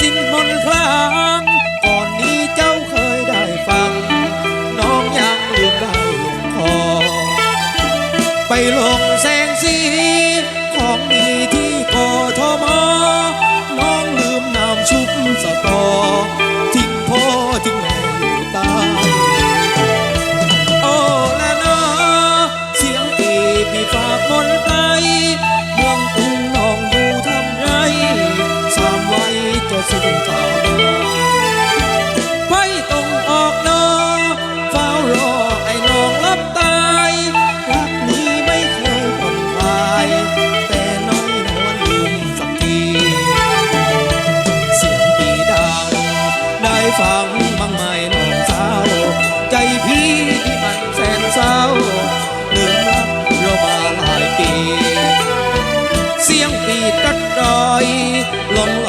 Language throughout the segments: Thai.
สิ้นมนคลางก่อนนี้เจ้าเคยได้ฟัง น้องยังลืมได้ลงคอ ไปลงแสงสี lo mucho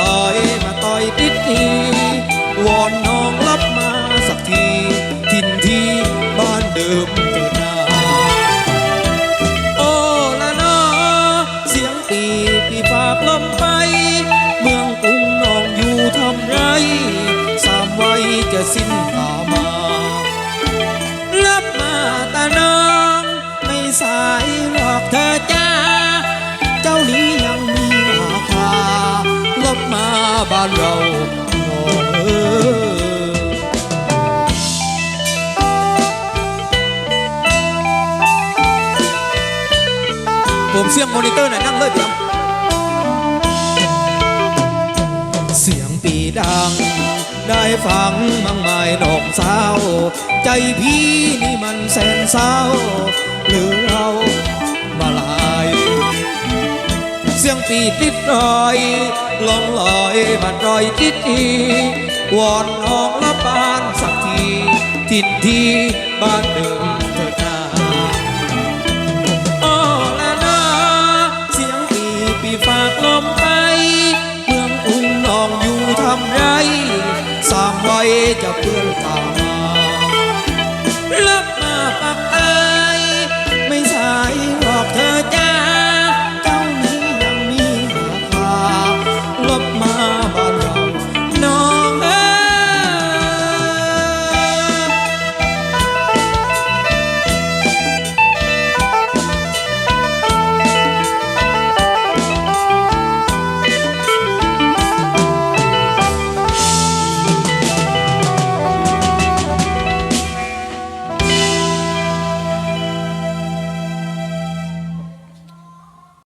บ้านเราผมเสียงมอนิเตอร์หน่อยนั่งเลยครับเสียงปีดัง ได้ฟังมังไม้นกสาว ใจพี่นี่มันแสนเศร้าหรือเรา งปีติดรอยลงลอยบันรอยทิดทีวอนห้องละบานสักทีทินทีบ้านหนึ่งเธอดนาอ้อละนาเสียงปีปีฝากลมไปเมืองกรุงน้องอยู่ทำไรสามไว้จะเปื